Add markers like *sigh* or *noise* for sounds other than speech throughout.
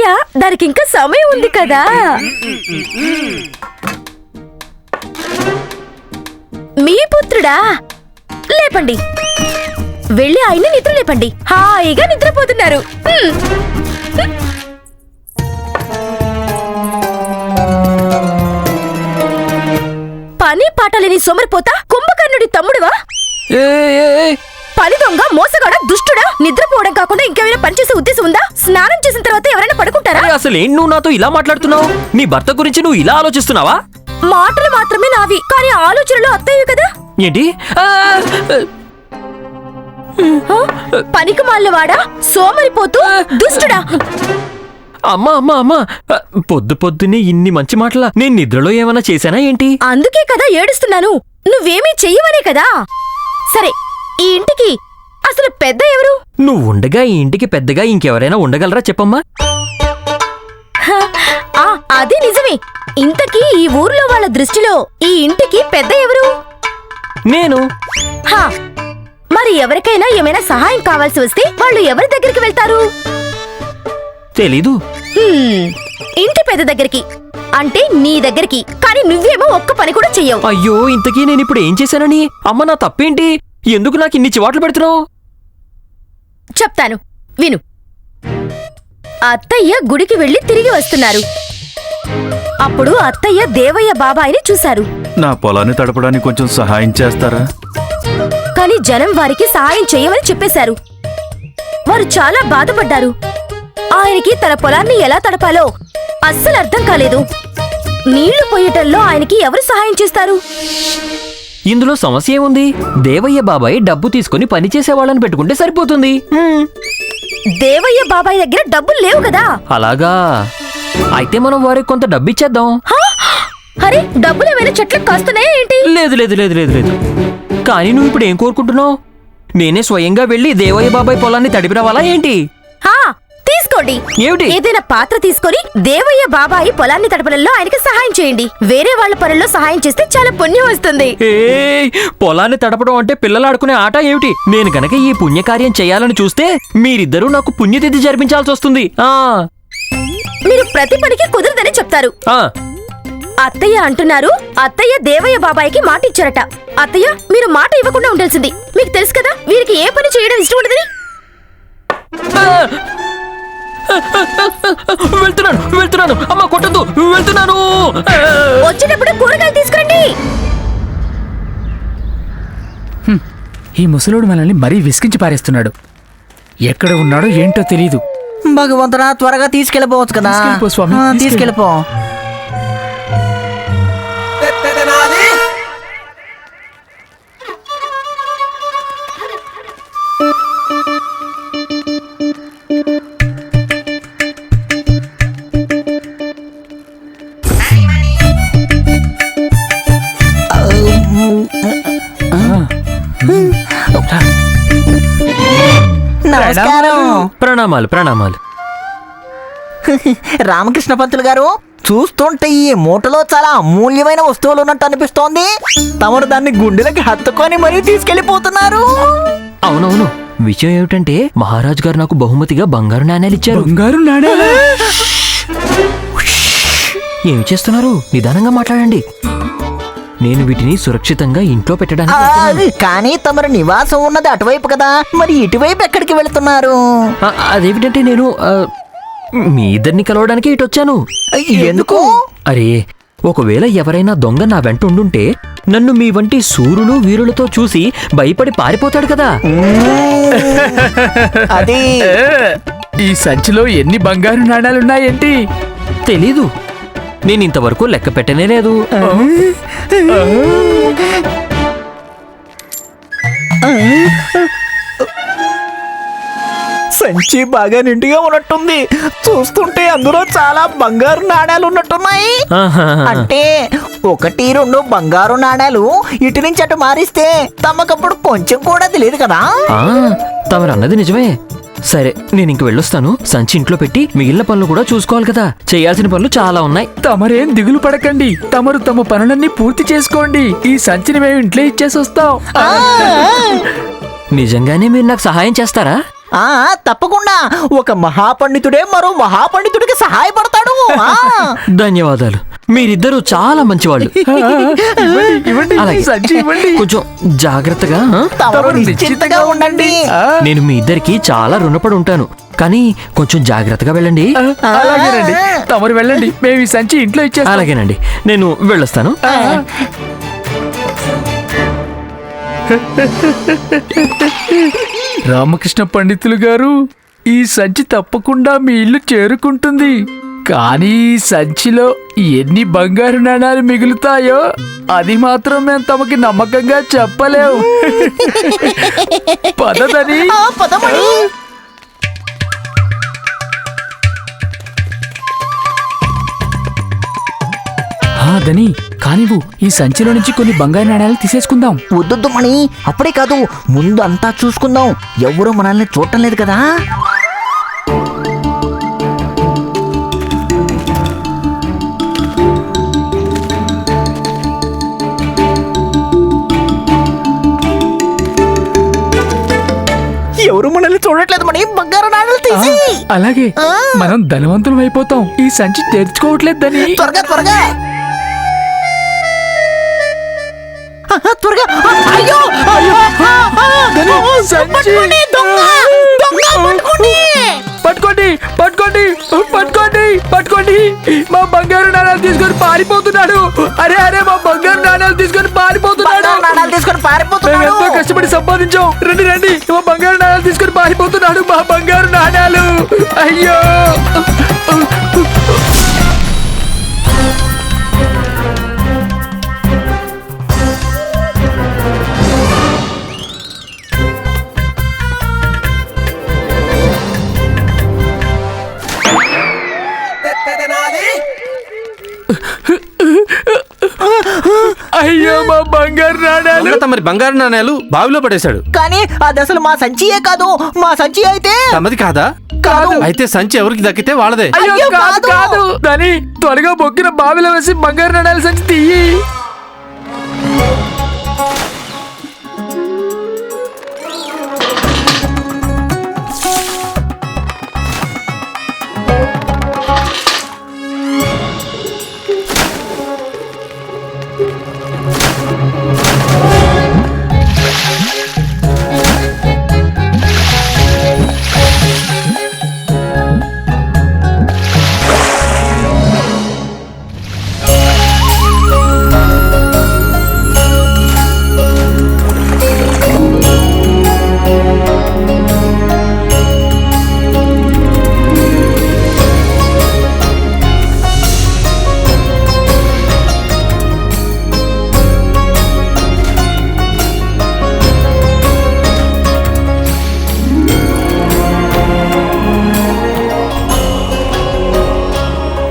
అత్తయ్య దానికి ఇంకా సమయం ఉంది కదా. మీ పుత్రుడా? లేపండి. వెళ్ళి ఆయన నిద్ర లేపండి. హాయిగా నిద్రపోతున్నారు. పని పాటలేని సోమరిపోతా కుంభకర్ణుడి తమ్ముడువా? పని దొంగ మోసగాడ దుష్టుడా? నిద్రపోవడం కాకుండా ఇంకేమైనా పనిచేసే ఉద్దేశం ఉందా? స్నానం చేసిన తర్వాత ఎవరైనా పడుకుంటారా? అసలు ఏం నువ్వు నాతో ఇలా మాట్లాడుతున్నావు? నీ భర్త గురించి నువ్వు ఇలా ఆలోచిస్తున్నావా? మాటలు మాత్రమే నావి కానీ ఆలోచనలు అత్తయ్యవి కదా? ఏంటి? పనికి మాలినవాడా? సోమరిపోతూ దుష్టుడా? అమ్మా అమ్మా అమ్మా. పొద్దు పొద్దున్నే ఇన్ని మంచి మాటలా నేను నిద్రలో ఏమైనా చేశానా ఏంటి? అందుకే కదా ఏడుస్తున్నాను. నువ్వేమీ చెయ్యవనే కదా? సరే ఈ ఇంటికి? అసలు పెద్ద ఎవరు? నువ్వు ఉండగా ఈ ఇంటికి పెద్దగా ఇంకెవరైనా ఉండగలరా చెప్పమ్మా? ఆ అది నిజమే. ఇంతకీ ఈ ఊర్లో వాళ్ళ దృష్టిలో ఈ ఇంటికి పెద్ద ఎవరు? నేను. హా మరి ఎవరికైనా ఏమైనా సహాయం కావాల్సి వస్తే వాళ్ళు ఎవరి దగ్గరికి వెళ్తారు? తెలీదు. హ్మ్, ఇంటి పెద్ద దగ్గరికి. అంటే నీ దగ్గరికి. కానీ నువ్వేమో ఒక్క పని కూడా చెయ్యవు. అయ్యో ఇంతకీ నేను ఇప్పుడు ఏం చేశానని? అమ్మ నా తప్పేంటి? ఎందుకు నాకు ఇన్ని చివాట్లు పెడుతున్నావు? చెప్తాను. విను. అత్తయ్య గుడికి వెళ్ళి తిరిగి వస్తున్నారు. అప్పుడు అత్తయ్య దేవయ్య బాబాయిని చూశారు. నా పొలాన్ని తడపడానికి కొంచెం సహాయం చేస్తారా? కాని జనం వారికి సహాయం చేయమని చెప్పేశారు. వారు చాలా బాధపడ్డారు. ఆయనకి తన పొలాన్ని ఎలా తడపాలో అస్సలు అర్థం కాలేదు. నీళ్ళు పోయటంలో ఆయనకి ఎవరు సహాయం చేస్తారు? ఇందులో సమస్య ఏముంది? దేవయ్య బాబాయ్ డబ్బు తీసుకుని పని చేసే వాళ్ళని పెట్టుకుంటే సరిపోతుంది. దేవయ్య బాబాయ్ దగ్గర డబ్బులు లేవు కదా? అలాగా? అయితే మనం వారికి కొంత డబ్బు ఇచ్చేద్దాం హా? అరే డబ్బులు ఏమైనా చెట్లకు కాస్తున్నాయా ఏంటి? లేదు లేదు లేదు లేదు లేదు. కానీ నువ్వు ఇప్పుడు ఏం కోరుకుంటున్నావు? నేనే స్వయంగా వెళ్ళి దేవయ్య బాబాయ్ పొలాన్ని తడిపి రావాలా ఏంటి? తీసుకోండి. ఏమిటి? ఏదైనా పాత్ర తీసుకొని దేవయ్య బాబాయి పొలాన్ని తడపడంలో ఆయనకి సహాయం చేయండి. వేరే వాళ్ళ పనుల్లో సహాయం చేస్తే చాలా పుణ్యం వస్తుంది. ఏయ్ పొలాన్ని తడపడం అంటే పిల్లలు ఆడుకునే ఆట ఏమిటి? నేను గనక ఈ పుణ్యకార్యం చేయాలని చూస్తే మీరిద్దరూ నాకు పుణ్యతిథి జరిపించాల్సి వస్తుంది. ఆ. మీరు ప్రతి పనికి కుదరదని చెప్తారు. ఆ. అత్తయ్య అంటున్నారు అత్తయ్య దేవయ్య బాబాయికి మాట ఇచ్చారట. అత్తయ్య మీరు మాట ఇవ్వకుండా ఉండాల్సింది. మీకు తెలుసు కదా వీరికి ఏ పని చేయడం ఇష్టం ఉండదని? వెళ్తున్నాను వెళ్తున్నాను. అమ్మ కొట్టద్దు. వెళ్తున్నాను. వచ్చేటప్పుడు కూరగాయలు తీసుకురండి. ఈ ముసలోడు మనల్ని మరీ విసిగించి పారేస్తున్నాడు. ఎక్కడ ఉన్నాడో ఏంటో తెలీదు. భగవంతుడా త్వరగా తీసుకెళ్ళిపోవచ్చు కదా. తీసుకెళ్ళిపో. ప్రణామాలు ప్రణామాలు. *laughs* రామకృష్ణ పంతులు గారు చూస్తుంటే ఈ మూటలో చాలా అమూల్యమైన వస్తువులు ఉన్నట్టు అనిపిస్తోంది. తమరు దాన్ని గుండెలకి హత్తుకొని మరీ తీసుకెళ్ళిపోతున్నారు అవునవును. విషయం ఏమిటంటే మహారాజు గారు నాకు బహుమతిగా బంగారు నాణేలు ఇచ్చారు. బంగారు నాణేలా? ఏమి చేస్తున్నారు? నిదానంగా మాట్లాడండి. నేను వీటిని సురక్షితంగా ఇంట్లో పెట్టడానికి. కానీ తమరు నివాసం ఉన్నది అటువైపు కదా. మరి ఇటువైపు ఎక్కడికి వెళుతున్నారు? అదేమిటంటే నేను మీ ఇద్దరిని కలవడానికి ఇటు వచ్చాను. ఎందుకు? అరే ఒకవేళ ఎవరైనా దొంగ నా వెంట ఉండుంటే నన్ను మీ వంటి సూర్యులు వీరులతో చూసి భయపడి పారిపోతాడు కదా. అది *laughs* ఈ సంచిలో ఎన్ని బంగారు నాణాలున్నాయేంటి? తెలీదు. నేను ఇంతవరకు లెక్క పెట్టనే లేదు. సంచి బాగా నిండుగా ఉన్నట్టుంది. చూస్తుంటే అందులో చాలా బంగారు నాణాలు ఉన్నట్టున్నాయి. అంటే ఒకటి రెండు బంగారు నాణాలు ఇటు నుంచి అటు మారిస్తే తమకప్పుడు కొంచెం కూడా తెలియదు కదా. తమరు అన్నది నిజమే. సరే నేను ఇంక వెళ్ళొస్తాను. సంచి ఇంట్లో పెట్టి మిగిలిన పనులు కూడా చూసుకోవాలి కదా. చేయాల్సిన పనులు చాలా ఉన్నాయి. తమరేం దిగులు పడకండి. తమరు తమ పనులన్నీ పూర్తి చేసుకోండి. ఈ సంచిని మేము ఇంట్లో ఇచ్చేసి వస్తాం. నిజంగానే మీరు నాకు సహాయం చేస్తారా? ఆ తప్పకుండా. ఒక మహాపండితుడే మరో మహాపండితుడికి సహాయపడతాడు. ఆ. ధన్యవాదాలు. మీరిద్దరూ చాలా మంచివాళ్ళు. *laughs* అలాగే. కొంచెం జాగ్రత్తగా ఆ? తమరు నిశ్చింతగా ఉండండి. నేను మీ ఇద్దరికి చాలా రుణపడి ఉంటాను. కానీ కొంచెం జాగ్రత్తగా వెళ్ళండి. అలాగేనండి తమరు వెళ్ళండి. మేము ఈ సంచి ఇంట్లో ఇచ్చేస్తాం. అలాగేనండి. నేను వెళ్ళొస్తాను. రామకృష్ణ పండితులు గారు ఈ సంచి తప్పకుండా మీ ఇల్లు చేరుకుంటుంది. కానీ సంచిలో ఎన్ని బంగారు నాణాలు మిగులుతాయో అది మాత్రం మేము తమకి నమ్మకంగా చెప్పలేం. పదదని దని కానివ్వు ఈ సంచిలో నుంచి కొన్ని బంగారు నాణాలు తీసేసుకుందాం. వద్దొద్దు మణి అప్పుడే కాదు ముందు అంతా చూసుకుందాం. ఎవరు మనల్ని చూడటం లేదు కదా? ఎవరు మనల్ని చూడట్లేదు మణి బంగారు నాణాలు తీసి. అలాగే. మనం ధనవంతులం అయిపోతాం. ఈ సంచి తెరుచుకోవట్లేదు దని త్వరగా త్వరగా. త్వరగా. అయ్యో! అయ్యో! సంచి. దొంగ! దొంగ పట్టుకోండి! పట్టుకోండి పట్టుకోండి పట్టుకోండి పట్టుకోండి. మా బంగారు నాణాలు తీసుకొని పారిపోతున్నాడు. అరే అరే మా బంగారు నాణాలు తీసుకొని పారిపోతున్నాడు. నాణాలు తీసుకొని మేము పారిపోతున్నాడు ఎంతో కష్టపడి సంపాదించాం. రండి రండి. మా బంగారు నాణాలు తీసుకొని పారిపోతున్నాడు మా బంగారు నాణాలు. అయ్యో. బంగారు నాణాలు. దొంగ తమరి బంగారు నాణేలు బావిలో పడేశాడు. కానీ అది అసలు మా సంచియే కాదు మా సంచి అయితే తమది కాదా? కాదు. అయితే సంచి ఎవరికి దక్కితే వాళ్ళదే. అయ్యో అయ్యో, కాదు కాదు. కాదు. దాని త్వరగా బొక్కిన బావిలో వేసి బంగారు నాణాలు సంచి తీయి.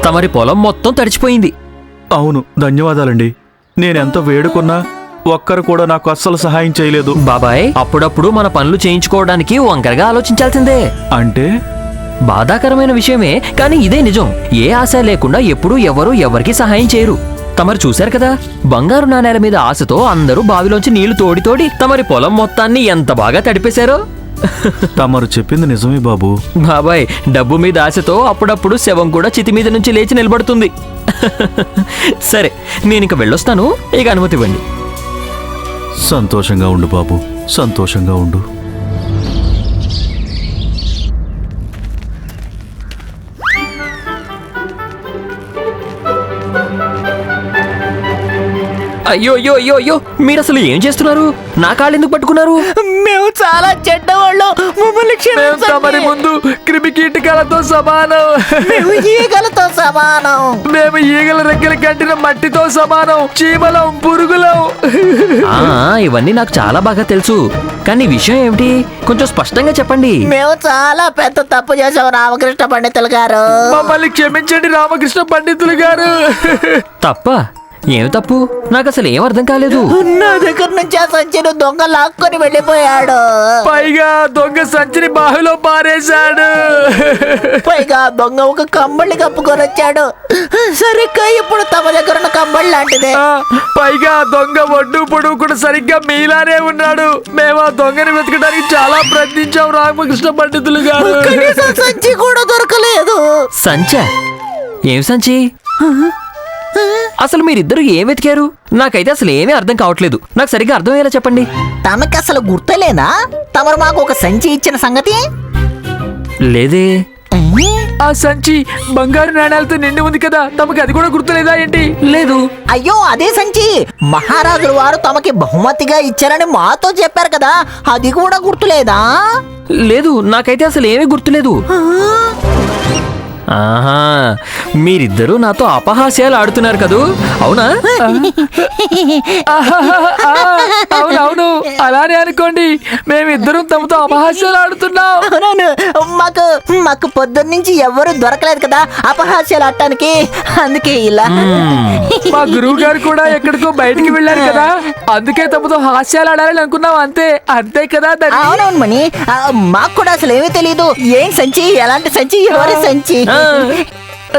తమరి పొలం మొత్తం తడిచిపోయింది. అవును ధన్యవాదాలండి. నేనెంత వేడుకున్నా ఒక్కరు కూడా నాకు అస్సలు సహాయం చేయలేదు. బాబాయ్ అప్పుడప్పుడు మన పనులు చేయించుకోవడానికి వంకరగా ఆలోచించాల్సిందే. అంటే? బాధాకరమైన విషయమే కానీ ఇదే నిజం. ఏ ఆశ లేకుండా ఎప్పుడూ ఎవరు ఎవరికి సహాయం చేయరు. తమరు చూశారు కదా బంగారు నాణేల మీద ఆశతో అందరూ బావిలోంచి నీళ్ళు తోడి తోడి తమరి పొలం మొత్తాన్ని ఎంత బాగా తడిపేశారో? తమరు చెప్పింది నిజమే బాబు. బాబాయ్ డబ్బు మీద ఆశతో అప్పుడప్పుడు శవం కూడా చితి మీద నుంచి లేచి నిలబడుతుంది. సరే నేను ఇక వెళ్ళొస్తాను. ఇక అనుమతి ఇవ్వండి. సంతోషంగా ఉండు బాబు సంతోషంగా ఉండు. అయ్యో అయ్యో అయ్యో అయ్యో మీరు అసలు ఏం చేస్తున్నారు? నా కాళ్ళు ఎందుకు పట్టుకున్నారు? మేము చాలా చెడ్డవాళ్ళం. మమ్మల్ని మేము తమరి క్షమించండి ముందు క్రిమి కీటకాలతో సమానం. మేము ఈగలతో సమానం. మేము ఈగల రెక్కల కట్టిన మట్టితో సమానం. చీమలం పురుగులం. ఆ ఇవన్నీ నాకు చాలా బాగా తెలుసు. కానీ విషయం ఏమిటి? కొంచెం స్పష్టంగా చెప్పండి. మేము చాలా పెద్ద తప్పు చేసాం రామకృష్ణ పండితులు గారు. మమ్మల్ని క్షమించండి రామకృష్ణ పండితులు గారు. తప్ప ఏమి తప్పు? నాకు అసలు ఏం అర్థం కాలేదు. నా దగ్గర నుంచి ఆ సంచిని దొంగ లాక్కొని వెళ్ళిపోయాడు. పైగా దొంగ సంచిని బావిలో పారేశాడు. పైగా దొంగ ఒక కమ్మళ్ళి కప్పుకొని వచ్చాడు. సరిగ్గా ఇప్పుడు తమ దగ్గర ఉన్న కమ్మడి లాంటిదే. పైగా దొంగ ఒడ్డు పొడుగు కూడా సరిగ్గా మీలానే ఉన్నాడు. మేము ఆ దొంగని వెతకడానికి చాలా ప్రయత్నించాం రామకృష్ణ పండితులు గారు. సంచి కూడా దొరకలేదు. సంచా? ఏం సంచి? అసలు మీరిద్దరు ఏం వెతికారు? నాకైతే అసలు ఏమీ అర్థం కావట్లేదు. నాకు సరిగ్గా అర్థమయ్యేలా చెప్పండి. తమకి అసలు గుర్తులేనా? తమరు మాకు ఒక సంచి ఇచ్చిన సంగతి? లేదే. ఆ సంచి బంగారు నాణాలతో నిండి ఉంది కదా తమకి అది కూడా గుర్తులేదా ఏంటి? లేదు. అయ్యో అదే సంచి. మహారాజుల వారు తమకి బహుమతిగా ఇచ్చారని మాతో చెప్పారు కదా అది కూడా గుర్తులేదా? లేదు నాకైతే అసలు ఏమీ గుర్తులేదు. ఆహా మీరిద్దరూ నాతో అపహాస్యాలు ఆడుతున్నారు కదూ? అవునా? *laughs* అవునవును అలానే అనుకోండి. మేమిద్దరం తమతో అపహాస్యాలు ఆడుతున్నాం. అవునవును మాకు మాకు పొద్దున్న నుంచి ఎవరు దొరకలేదు కదా అపహాస్యాలు ఆడటానికి. అందుకే ఇలా. మా గురువు గారు కూడా ఎక్కడికో బయటికి వెళ్ళారు కదా. అందుకే తమతో హాస్యాలు ఆడాలని అనుకున్నాం అంతే. అంతే కదా అవునవును మణి. ఆ, మాకు కూడా అసలు ఏమీ తెలియదు ఏం సంచి? ఎలాంటి సంచి? ఎవరి సంచి? ఆ,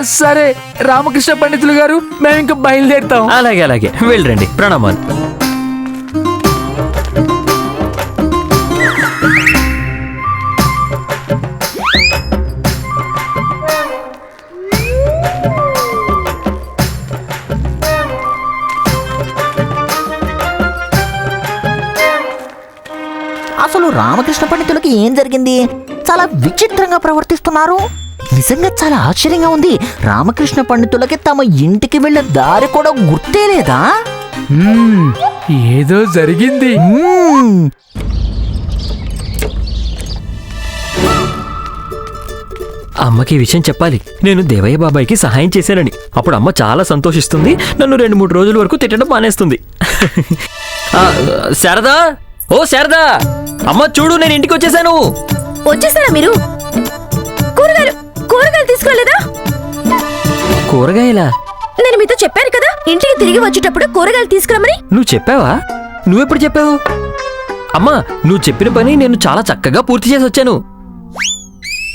సరే రామకృష్ణ పండితులు గారు మేము ఇంకా బయలుదేరుతాం. అలాగే అలాగే. వెళ్ళండి ప్రణామాలు. అసలు రామకృష్ణ పండితులకి ఏం జరిగింది? చాలా విచిత్రంగా ప్రవర్తిస్తున్నారు. నిజంగా చాలా ఆశ్చర్యంగా ఉంది. రామకృష్ణ పండితులకి తమ ఇంటికి వెళ్ళే దారి కూడా గుర్తే లేదా? ఏదో జరిగింది. మ్మ్. అమ్మకి ఈ విషయం చెప్పాలి. నేను దేవయ్య బాబాయ్కి సహాయం చేశానని. అప్పుడు అమ్మ చాలా సంతోషిస్తుంది. నన్ను రెండు మూడు రోజుల వరకు తిట్టడం మానేస్తుంది. ఆ, శారదా? ఓ శారదా! అమ్మ చూడు నేను ఇంటికి వచ్చేసాను. వచ్చేసారా మీరు? కూరగాయలు తీసుకురాలేదా కూరగాయలా? నేను మీతో చెప్పాను కదా ఇంటికి తిరిగి వచ్చేటప్పుడు కూరగాయలు తీసుకురమ్మని. నువ్వు చెప్పావా? నువ్వెప్పుడు చెప్పావు? అమ్మా నువ్వు చెప్పిన పని నేను చాలా చక్కగా పూర్తి చేసి వచ్చాను.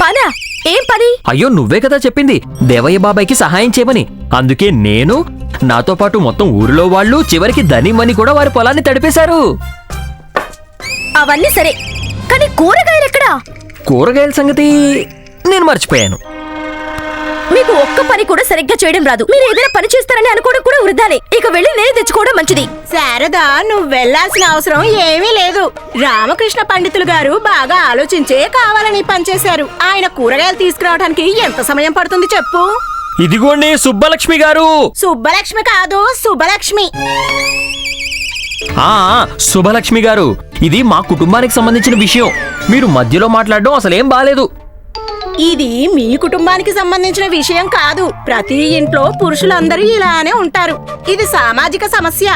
పనా? ఏం పని? అయ్యో నువ్వే కదా చెప్పింది. దేవయ్య బాబాయ్కి సహాయం చేయమని. అందుకే నేను నాతో పాటు మొత్తం ఊరిలో వాళ్ళు చివరికి ధనిమని కూడా వారి పొలాన్ని తడిపేశారు. అవన్నీ సరే కానీ కూరగాయలు ఎక్కడా? కూరగాయల సంగతి నేను మర్చిపోయాను. మీకు ఒక్క పని కూడా సరిగ్గా చేయడం రాదు. మీరు ఏదైనా పని చేస్తారని అనుకోవడం కూడా వృధానే. ఇక వెళ్ళి నేను తెచ్చుకోవడం మంచిది. శారదా నువ్వు వెళ్ళాల్సిన అవసరం ఏమీ లేదు. రామకృష్ణ పండితులు గారు బాగా ఆలోచించే కావాలని ఈ పని చేశారు. ఆయన కూరగాయలు తీసుకురావడానికి ఎంత సమయం పడుతుంది చెప్పు? ఇదిగోండి సుబ్బలక్ష్మి గారు. సుబ్బలక్ష్మి కాదు శుభలక్ష్మి ఆ శుభలక్ష్మి గారు ఇది మా కుటుంబానికి సంబంధించిన విషయం. మీరు మధ్యలో మాట్లాడడం అసలేం బాలేదు. ఇది మీ కుటుంబానికి సంబంధించిన విషయం కాదు. ప్రతి ఇంట్లో పురుషులందరూ ఇలానే ఉంటారు. ఇది సామాజిక సమస్య.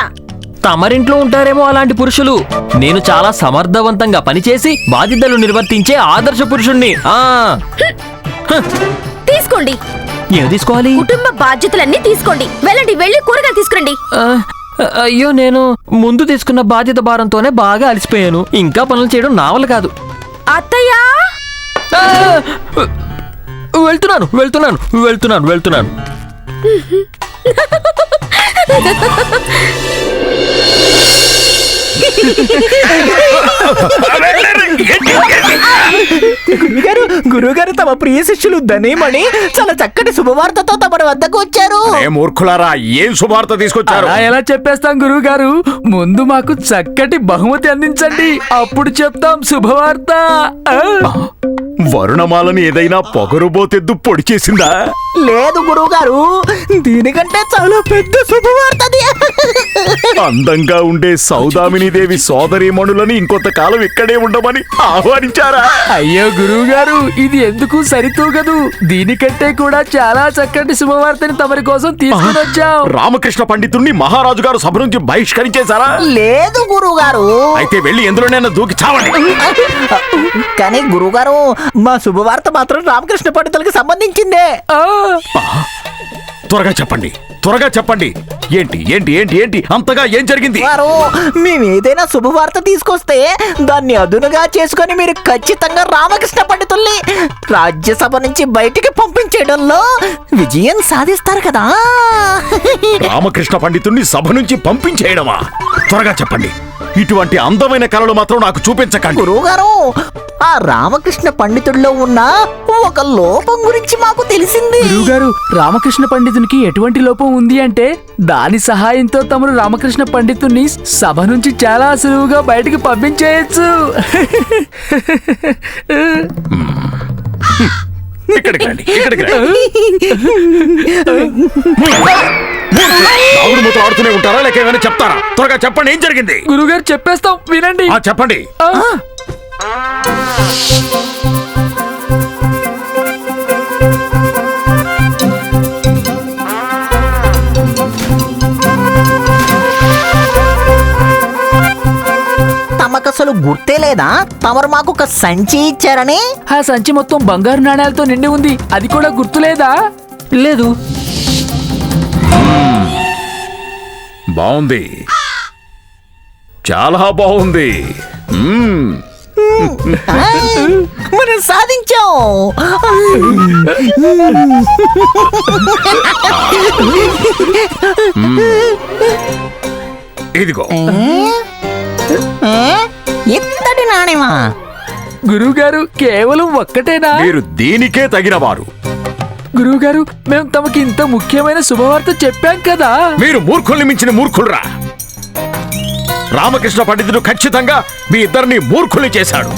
తమరింట్లో ఉంటారేమో అలాంటి పురుషులు. నేను చాలా సమర్థవంతంగా పనిచేసి బాధ్యతలు నిర్వర్తించే ఆదర్శ పురుషుణ్ణి. ఆ. తీసుకోండి. ఏం తీసుకోవాలి? కుటుంబ బాధ్యతలన్నీ తీసుకోండి. వెళ్ళండి వెళ్ళి కూరగాయలు తీసుకురండి. ఆ, అయ్యో నేను ముందు తీసుకున్న బాధ్యత భారంతోనే బాగా అలసిపోయాను. ఇంకా పనులు చేయడం నా వల్ల కాదు. అత్తయ్యా! వెళ్తున్నాను వెళ్తున్నాను వెళ్తున్నాను వెళ్తున్నాను. గురుగారు గురుగారు తమ ప్రియ శిష్యులు ధనేమణి చాలా చక్కటి శుభవార్తతో తమ వద్దకు వచ్చారు. ఏ మూర్ఖులారా ఏం శుభార్త తీసుకొచ్చారు? ఎలా చెప్పేస్తాం గురువు గారు ముందు మాకు చక్కటి బహుమతి అందించండి. అప్పుడు చెప్తాం శుభవార్త? వరుణమాలని ఏదైనా పొగరుబోతెద్దు పొడి చేసిందా లేదు గురువుగారు. దీనికంటే చాలా పెద్ద శుభవార్తది. అందంగా ఉండే సౌదామిని దేవి సోదరీమణులని ఇంకొంతకాలం ఇక్కడే ఉండమని ఆహ్వానించారా? అయ్యో గురువు గారు ఇది ఎందుకు సరితూగదు? దీనికంటే కూడా చాలా చక్కటి శుభవార్తని తమరి కోసం తీసుకుని వచ్చాం. రామకృష్ణ పండితుణ్ణి మహారాజు గారు సభ నుంచి బహిష్కరించేశారా? లేదు గురువుగారు. అయితే వెళ్ళి ఎందులోనైనా దూకి చావండి. కానీ గురువుగారు మా శుభవార్త మాత్రం రామకృష్ణ పండితులకి సంబంధించిందే. ఆ, త్వరగా చెప్పండి త్వరగా చెప్పండి. ఏంటి ఏంటి ఏంటి ఏంటి? అంతగా ఏం జరిగింది? వారు మేము ఏదైనా శుభవార్త తీసుకొస్తే దాన్ని అదునుగా చేసుకొని మీరు ఖచ్చితంగా రామకృష్ణ పండితుల్ని రాజ్యసభ నుంచి బయటికి పంపించేయడంలో విజయం సాధిస్తారు కదా. రామకృష్ణ పండితుణ్ణి సభ నుంచి పంపించేయడమా? త్వరగా చెప్పండి. ఇటువంటి అందమైన కళలు మాత్రం నాకు చూపించకండి. గురువు గారు ఆ రామకృష్ణ పండితుడిలో ఉన్న ఒక లోపం గురించి మాకు తెలిసింది. గురువుగారు రామకృష్ణ పండితునికి ఎటువంటి లోపం ఉంది అంటే దాని సహాయంతో తమరు రామకృష్ణ పండితుని సభ నుంచి చాలా సులువుగా బయటికి పంపించేయచ్చు. ఇక్కడికి రండి ఇక్కడికి రండి. ఆవిడ మూత ఆడుతూనే ఉంటారా? లేక ఏమైనా చెప్తారా? త్వరగా చెప్పండి ఏం జరిగింది? గురువుగారు చెప్పేస్తాం వినండి. ఆ చెప్పండి. గుర్తే లేదా? తమరు మాకు ఒక సంచి ఇచ్చారని? ఆ సంచి మొత్తం బంగారు నాణాలతో నిండి ఉంది. అది కూడా గుర్తులేదా లేదు? బాగుంది. చాలా బాగుంది. మ్మ్. మనం సాధించాం. ఇదిగో. ఏ? ఇత్తడి నాణ్యమా గురువుగారు కేవలం ఒక్కటేనా? మీరు దీనికే తగినవారు. గురువుగారు మేము తమకి ఇంత ముఖ్యమైన శుభవార్త చెప్పాం కదా? మీరు మూర్ఖుల్ని మించిన మూర్ఖుల్రా. రామకృష్ణ పండితుడు ఖచ్చితంగా మీ ఇద్దరిని మూర్ఖుల్ని చేశాడు.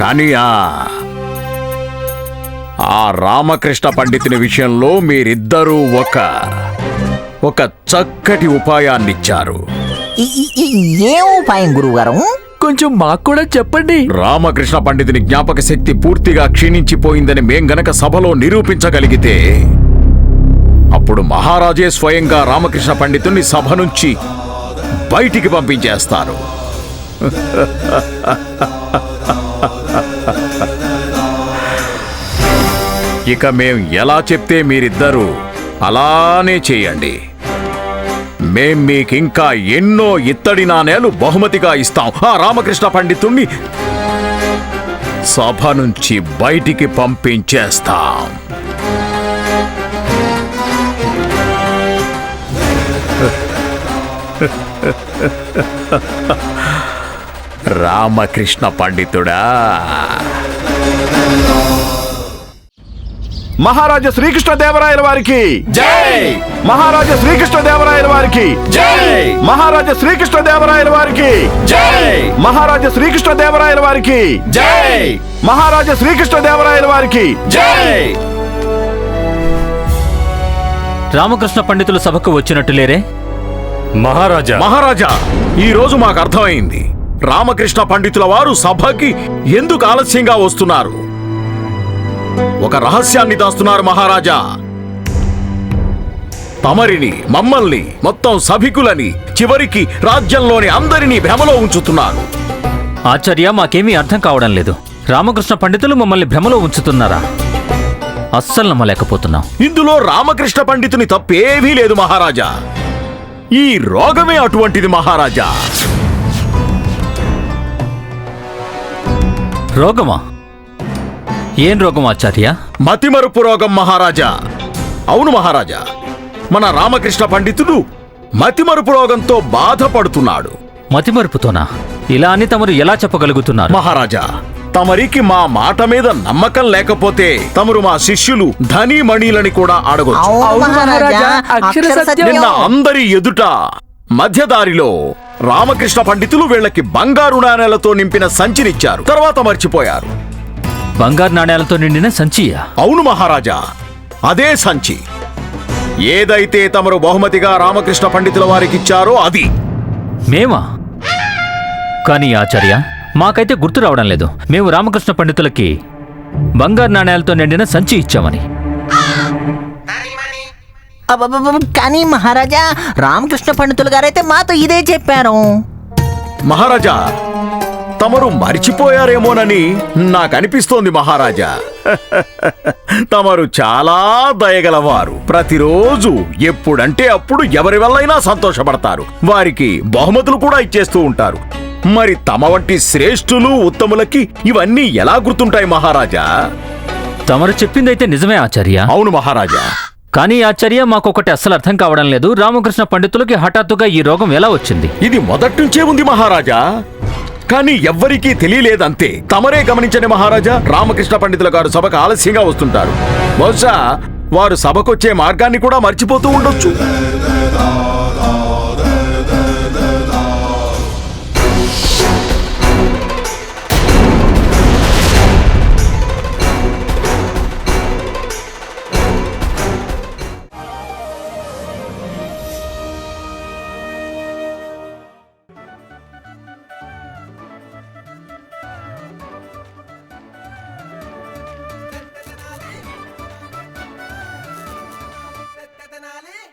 కానీ ఆ ఆ రామకృష్ణ పండితుని విషయంలో మీరిద్దరూ ఒక ఒక చక్కటి ఉపాయాన్నిచ్చారు. ఏ ఉపాయం గురువు గారు కొంచెం మాకు కూడా చెప్పండి. రామకృష్ణ పండితుని జ్ఞాపక శక్తి పూర్తిగా క్షీణించిపోయిందని మేం గనక సభలో నిరూపించగలిగితే అప్పుడు మహారాజే స్వయంగా రామకృష్ణ పండితుని సభ నుంచి బయటికి పంపించేస్తారు. ఇక మేం ఎలా చెప్తే మీరిద్దరూ అలానే చేయండి. మేం మీకింకా ఎన్నో ఇత్తడి నాణేలు బహుమతిగా ఇస్తాం. ఆ రామకృష్ణ పండితుణ్ణి సభ నుంచి బయటికి పంపించేస్తాం. రామకృష్ణ పండితుడా? మహారాజా శ్రీకృష్ణ దేవరాయల వారికి. జై! మహారాజా శ్రీకృష్ణ దేవరాయల వారికి. జై! మహారాజా శ్రీకృష్ణ దేవరాయల వారికి. జై! మహారాజా శ్రీకృష్ణ దేవరాయల వారికి. జై! మహారాజా శ్రీకృష్ణ దేవరాయల వారికి. జై! రామకృష్ణ పండితులు సభకు వచ్చినట్టు లేరే? మహారాజా మహారాజా ఈ రోజు మాకు అర్థమైంది. రామకృష్ణ పండితుల వారు సభకి ఎందుకు ఆలస్యంగా వస్తున్నారు? ఒక రహస్యాన్ని దాస్తున్నారు మహారాజా. తమరిని మమ్మల్ని మొత్తం సభికులని చివరికి రాజ్యంలోని అందరినీ భ్రమలో ఉంచుతున్నారు. ఆచార్య మాకేమీ అర్థం కావడం లేదు. రామకృష్ణ పండితులు మమ్మల్ని భ్రమలో ఉంచుతున్నారా? అస్సలు నమ్మలేకపోతున్నాం. ఇందులో రామకృష్ణ పండితుని తప్పేమీ లేదు మహారాజా. ఈ రోగమే అటువంటిది మహారాజా. రోగమా? ఏం రోగం ఆచార్య? మతిమరుపు రోగం మహారాజా. అవును మహారాజా మన రామకృష్ణ పండితుడు మతిమరుపు రోగంతో బాధపడుతున్నాడు. మతిమరుపుతోనా? ఇలా అని తమరు ఎలా చెప్పగలుగుతున్నారు? మహారాజా తమరికి మా మాట మీద నమ్మకం లేకపోతే తమరు మా శిష్యులు ధనీ మణిలని కూడా అడగొచ్చు. నిన్న అందరి ఎదుట మధ్యదారిలో రామకృష్ణ పండితులు వీళ్ళకి బంగారు నాణేలతో నింపిన సంచినిచ్చారు. తర్వాత మర్చిపోయారు. బంగారు నాణేలతో నిండిన సంచియా అవును మహారాజా అదే సంచి. ఏదైతే తమరు బహుమతిగా రామకృష్ణ పండితుల వారికిచ్చారో అది. మేమా? కానీ ఆచార్య మాకైతే గుర్తు రావడం లేదు. మేము రామకృష్ణ పండితులకి బంగారు నాణేలతో నిండిన సంచి ఇచ్చామని. అబ్బబ్బబ్బ, కానీ మహారాజా రామకృష్ణ పండితులు గారైతే మాతో ఇదే చెప్పారు. మహారాజా తమరు మరిచిపోయారేమోనని నాకనిపిస్తోంది మహారాజా. *laughs* తమరు చాలా దయగలవారు. ప్రతిరోజు ఎప్పుడంటే అప్పుడు ఎవరి వల్లైనా సంతోషపడతారు. వారికి బహుమతులు కూడా ఇచ్చేస్తూ ఉంటారు. మరి తమ వంటి శ్రేష్ఠులు ఉత్తములకి ఇవన్నీ ఎలా గుర్తుంటాయి మహారాజా? తమరు చెప్పిందైతే నిజమే ఆచార్య. అవును మహారాజా. కానీ ఆచార్య మాకొకటి అస్సలు అర్థం కావడం లేదు. రామకృష్ణ పండితులకి హఠాత్తుగా ఈ రోగం ఎలా వచ్చింది? ఇది మొదటి నుంచే ఉంది మహారాజా. కానీ ఎవ్వరికీ తెలియలేదంతే. తమరే గమనించండి మహారాజా రామకృష్ణ పండితుల గారు సభకు ఆలస్యంగా వస్తుంటారు. బహుశా వారు సభకొచ్చే మార్గాన్ని కూడా మర్చిపోతూ ఉండొచ్చు.